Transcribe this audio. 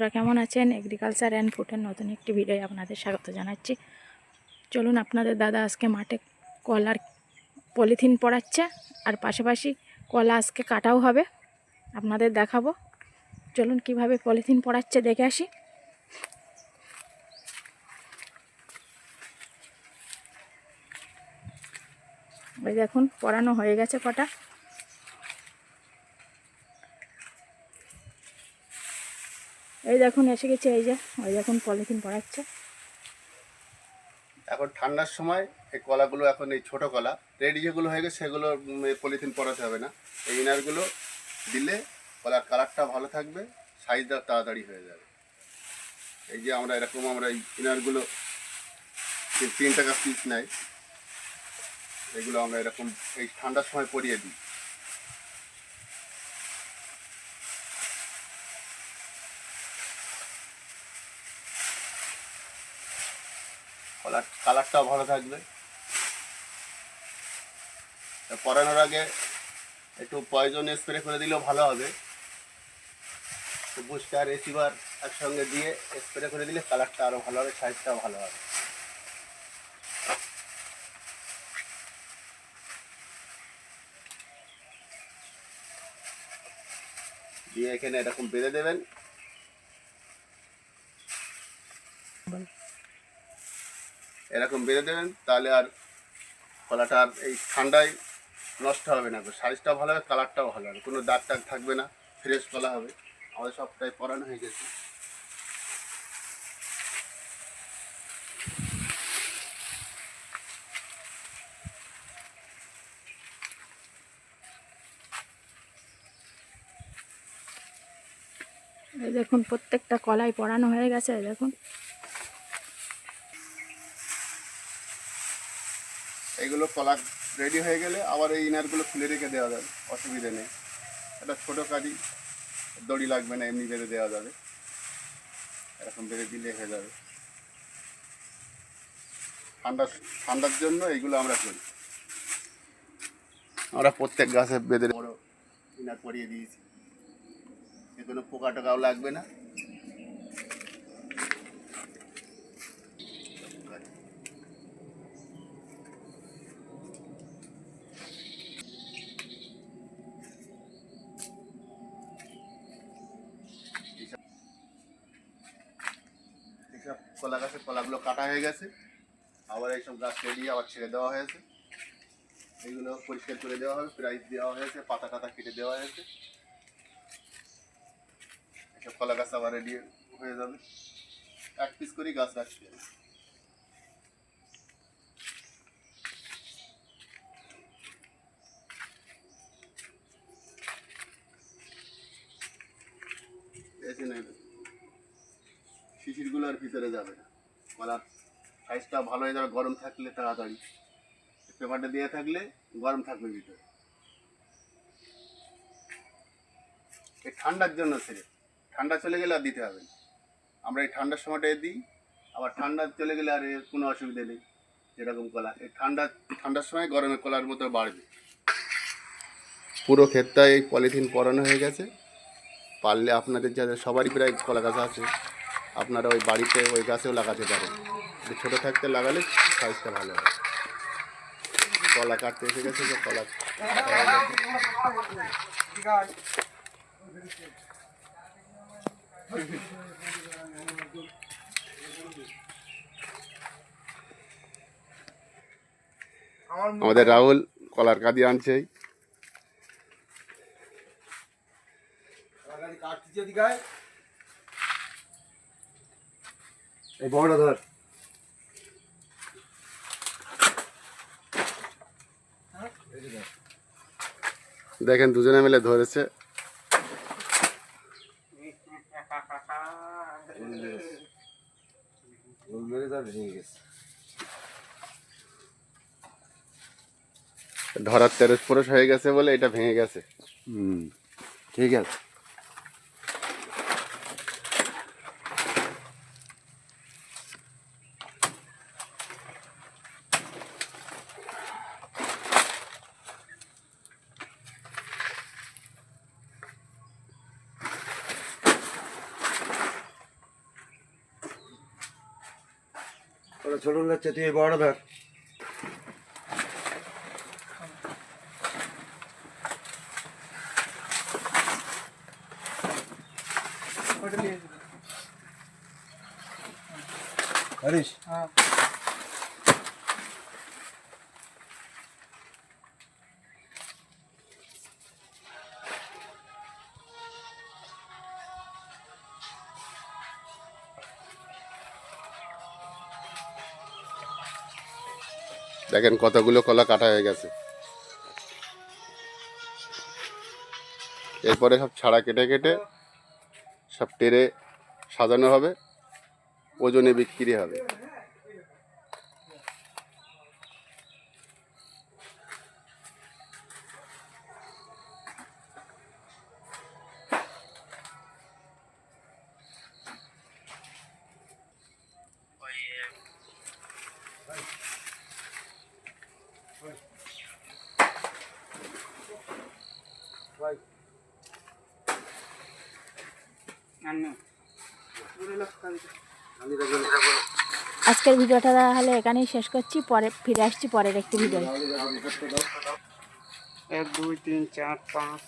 বন্ধুরা কেমন আছেন? এগ্রিকালচার অ্যান্ড ফুডের নতুন একটি ভিডিও আপনাদের স্বাগত জানাচ্ছি। চলুন আপনাদের দাদা আজকে মাঠে কলার পলিথিন পড়াচ্ছে, আর পাশাপাশি কলা আজকে কাটাও হবে। আপনাদের দেখাবো। চলুন কীভাবে পলিথিন পড়াচ্ছে দেখে আসি। ওই দেখুন, পড়ানো হয়ে গেছে কটা। এই দেখুন, এসে গেছে, এই যে, ওই দেখুন পলিথিন পড়াচ্ছে। এখন ঠান্ডার সময় এই কলাগুলো এখন এই ছোট কলা, রেডি যেগুলো হয়ে গেছে, সেগুলো পলিথিন পরাতে হবে না। এই ইনারগুলো দিলে কলার কালারটা ভালো থাকবে, সাইজটা তাড়াতাড়ি হয়ে যাবে। এই যে আমরা এরকম আমরা এই ইনারগুলো, তিন- টাকা পিস নেয়। এগুলো আমরা এরকম এই ঠান্ডার সময় পরিয়ে দিই। কলার কালারটাও ভালো থাকবে। পরানোর আগে একটু পয়জন স্প্রে করে দিলেও ভালো হবে। বুস্টার রেসিভার একসঙ্গে দিয়ে স্প্রে করে দিলে কালারটা আরও ভালো হবে সাইজটাও ভালো হবে। দিয়ে এখানে এরকম বেঁধে দেবেন। এরকম বেঁধে দেবেন, তাহলে আর কলাটা আর এই ঠান্ডায় নষ্ট হবে না। সাইজটা ভালো হবে, কালারটাও ভালো হবে। কোনো দাগ টাগ থাকবে না ফ্রেশ কলা হবে। আমাদের সবটাই পরানো হয়ে গেছে। দেখুন, প্রত্যেকটা কলাই পড়ানো হয়ে গেছে দেখুন। এইগুলো কলা রেডি হয়ে গেলে আবার এই ইনারগুলো খুলে রেখে দেওয়া যাবে অসুবিধা নেই। এটা ছোটো কাজই দড়ি লাগবে না এমনি বেঁধে দেওয়া যাবে। এরকম বেঁধে দিলে হয়ে যাবে। ঠান্ডা ঠান্ডার জন্য এইগুলো আমরা করি। আমরা প্রত্যেক গাছে বেঁধে বড় ইনার পরিয়ে দিয়েছি। এ কোনো পোকা টোকাও লাগবে না এইসব কলা গাছের কলাগুলো কাটা হয়ে গেছে। আবার এইসব গাছ রেডি আবার ছেড়ে দেওয়া হয়েছে। এইগুলো পরিষ্কার করে দেওয়া হবে প্রাইস দেওয়া হয়েছে, পাতা টাতা কেটে দেওয়া হয়েছে। এইসব কলা গাছ আবার রেডি হয়ে যাবে। এক পিস করেই গাছ রাখতে হবে এসে নেবে। শিশিরগুলো আর ভিতরে যাবে না। কলার সাইজটা ভালো হয়ে যাবে, গরম থাকলে তাড়াতাড়ি। পেপারটা দিয়ে থাকলে গরম থাকবে ভিতরে। এই ঠান্ডার জন্য সেরে ঠান্ডা চলে গেলে আর দিতে হবে আমরা এই ঠান্ডার সময়টা দিই, আবার ঠান্ডা চলে গেলে আর এর কোনো অসুবিধা নেই, যেরকম কলা। এই ঠান্ডা, ঠান্ডার সময় গরমে কলার মতো বাড়বে। পুরো ক্ষেতটা এই পলিথিন পরানো হয়ে গেছে। পারলে আপনাদের যাদের, সবারই প্রায় কলা গাছ আছে। আপনারা ওই বাড়িতে, ওই গাছেও লাগাতে পারেন। ছোটো থাকতে লাগালে সাইজটা ভালো হয়। কলা কাটতে এসে গেছে তো কলা আমাদের রাহুল কলার কাদি আনছে এই বড়টা ধর। দেখেন দুজনে মিলে ধরেছে। ধরার তেরস পরশ হয়ে গেছে বলে এটা ভেঙে গেছে। হুম ঠিক আছে। சொல்லுங்க சத்தியை பாடதார் ஹரிஷ் দেখেন কতগুলো কলা কাটা হয়ে গেছে। এরপরে সব ছাড়া কেটে কেটে সব টেরে সাজানো হবে, ওজনে বিক্রি হবে। আজকের ভিডিওটা তাহলে এখানেই শেষ করছি। পরে ফিরে আসছি পরের একটি ভিডিও এক দুই তিন চার পাঁচ।